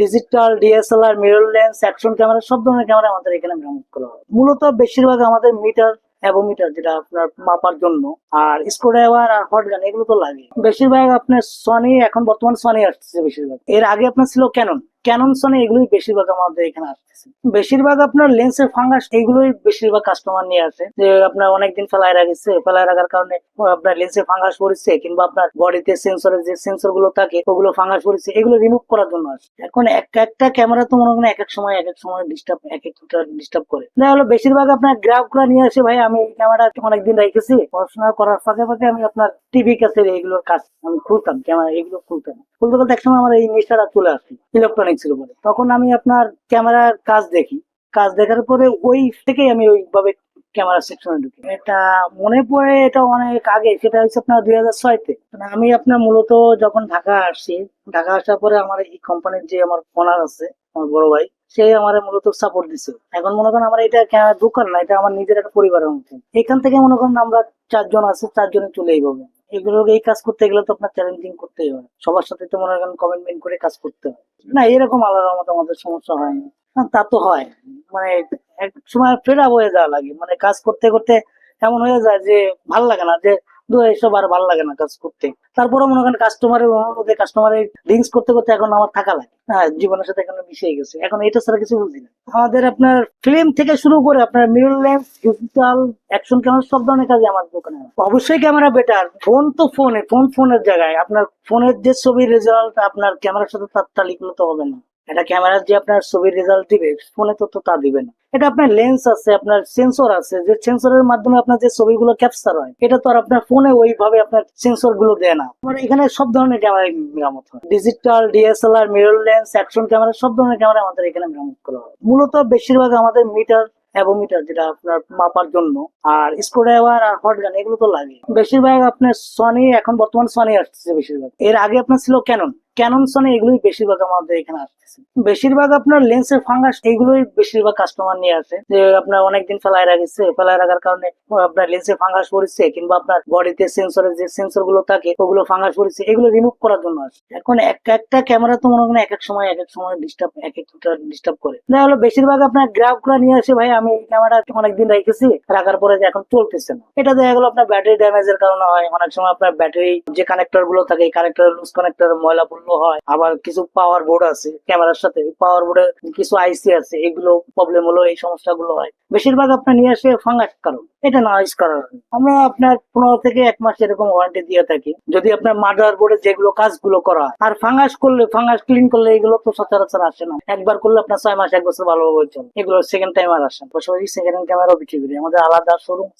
Digital DSLR mirror lens action camera সব ধরনের camera আমাদের এখানে মেরামত করা হয়। মূলত বেশিরভাগ আমাদের মিটার অ্যাবোমিটার যেটা আপনার মাপার জন্য, আর স্ক্রুড্রাইভার আর হট গান এগুলো তো লাগে। বেশিরভাগ আপনার সনি এখন বর্তমান সনি আসতেছে বেশিরভাগ। এর আগে আপনার ছিল ক্যানন ক্যানন সনি এগুলোই বেশিরভাগ আমাদের এখানে আসতেছে। বেশিরভাগ আপনার লেন্সের ফাঙ্গাস এগুলোই বেশিরভাগ কাস্টমার নিয়ে আসে। যে আপনার অনেকদিন ফেলায় রাখছে, ফেলায় রাখার কারণে আপনার লেন্সের ফাঙ্গাস পড়েছে, কিংবা আপনার বডিতে সেন্সরের যে সেন্সরগুলো থাকে, ওগুলো ফাঙ্গাস পড়েছে, এগুলো রিমুভ করার জন্য আসে। এখন একটা একটা ক্যামেরা তো মনে করেন এক এক সময়, এক এক সময় ডিস্টার্ব এক একটা ডিস্টার্ব করে। দেখা হলো বেশিরভাগ আপনার গ্রাহকরা নিয়ে আসে, ভাই, আমি এই ক্যামেরা অনেকদিন রেখেছি। পড়াশোনা করার ফাঁকে ফাঁকে আমি আপনার টিভি কাছে এইগুলোর কাজ আমি খুলতাম ক্যামেরা এগুলো খুলতাম। খুলতে খুলতে একসময় আমার এই নেশাটা চলে আসে ইলেকট্রনিক্স এর উপরে তখন আমি আপনার ক্যামেরার কাজ দেখি। কাজ দেখার পরে ওই থেকেই আমি ওইভাবে ক্যামেরা সেকশনে ঢুকি। এটা মনে পড়ে এটা অনেক আগে, সেটা হচ্ছে আপনার দুই হাজার ছয়তে মানে আমি আপনার মূলত যখন ঢাকা আসছি, ঢাকা আসার পরে আমার এই কোম্পানির যে আমার ওনার আছে, আমার বড় ভাই, সে আমার মূলত সাপোর্ট দিছে এখন মনে করেন আমার এটা দোকান না, এটা আমার নিজের একটা পরিবারের মতো। এখান থেকে মনে করেন আমরা চারজন আছে, চারজনে চলে এইভাবে। এগুলো এই কাজ করতে গেলে তো আপনার চ্যালেঞ্জিং করতেই হয়। সবার সাথে তো মনে করেন কমিটমেন্ট করে কাজ করতে হয়। না, এরকম আলাদা মতো আমাদের সমস্যা হয় না। তা তো হয়। মানে এক সময় ফেড হয়ে যাওয়া লাগে। মানে কাজ করতে করতে এমন হয়ে যায় যে ভালো লাগে না যে ভালো লাগে না কাজ করতে। তারপরে মনে করেন কাস্টমারের কাস্টমারের লিঙ্কস করতে করতে এখন আমার থাকা লাগে। হ্যাঁ জীবনের সাথে এখন গেছে। এখন এটা ছাড়া কিছু বুঝি না। আমাদের আপনার ফিল্ম থেকে শুরু করে আপনার mirror lens digital action camera সব ধরনের কাজে আমার দোকানে অবশ্যই ক্যামেরা বেটার ফোন তো ফোনে ফোন ফোনের জায়গায়। আপনার ফোনের যে ছবির রেজাল্ট আপনার ক্যামেরার সাথে তার তালিকা তো হবে না। এটা ক্যামেরা যে আপনার ছবির রেজাল্ট দিবে ফোনে তো তো দিবে না। এটা আপনার লেন্স আছে, আপনার সেন্সর আছে, যে সেন্সরের মাধ্যমে আপনার যে ছবিগুলো ক্যাপচার হয়, এটা তো আর আপনার ফোনে ওইভাবে আপনার সেন্সরগুলো দেয় না। মানে এখানে সব ধরনের ক্যামেরা মেরামত হয়। Digital DSLR mirror lens action camera সব ধরনের ক্যামেরা আমাদের এখানে মেরামত করা হয়। মূলত বেশিরভাগ আমাদের মিটার অ্যাবোমিটার যেটা আপনার মাপার জন্য, আর স্ক্রুড্রাইভার আর হট গান এগুলো তো লাগে। বেশিরভাগ আপনার সনি এখন বর্তমান সনি আসছে বেশিরভাগ। এর আগে আপনার ছিল ক্যানন ক্যানন সনি এগুলোই বেশিরভাগ আমাদের এখানে আসতেছে। বেশিরভাগ আপনার লেন্সের ফাঙ্গাস এগুলোই বেশিরভাগ কাস্টমার নিয়ে আসে। যে আপনার অনেকদিন ফেলায় রাখছে, ফেলায় রাখার কারণে আপনার লেন্সের ফাঙ্গাস পড়েছে কিংবা আপনার বডিতে সেন্সরের যে সেন্সরগুলো থাকে, ওগুলো ফাঙ্গাস পড়েছে, এগুলো রিমুভ করার জন্য আসে। এখন একটা একটা ক্যামেরা তো মনে করেন এক এক সময়, এক এক সময় ডিস্টার্ব এক একটা ডিস্টার্ব করে। দেখা হলো বেশিরভাগ আপনার গ্রাহকরা নিয়ে আসে, ভাই, আমি এই ক্যামেরা অনেকদিন রেখেছি, রাখার পরে যে এখন চলতেছে না। এটা দেখা গেলো আপনার ব্যাটারি ড্যামেজের কারণে হয়। অনেক সময় আপনার ব্যাটারি যে কানেক্টরগুলো থাকে, এই কানেক্টর লুজ কানেক্টর ময়লা পূর্ণ হয়। আবার কিছু পাওয়ার বোর্ড আছে ক্যামেরার সাথে। পাওয়ার বোর্ডের কিছু আইসি আছে, এগুলো প্রবলেম হলো এই সমস্যাগুলো হয়। বেশিরভাগ আপনার নিয়ে আসে ফাঙ্গাস কারণ এটা নয়েজ কারণ আমরা আপনার পনেরো থেকে এক মাস এরকম ওয়ারেন্টি দিয়ে থাকি। যদি আপনার মাদার বোর্ডে যেগুলো কাজগুলো করা হয়। আর ফাঙ্গাস করলে ফাঙ্গাস ক্লিন করলে এগুলো তো সচরাচর আসে না। একবার করলে আপনার ছয় মাস, এক বছর ভালোভাবে চলে। এগুলো সেকেন্ড টাইম আর আসে পাশাপাশি সেকেন্ড হ্যান্ড ক্যামেরা বিক্রি করি। আমাদের আলাদা শোরুম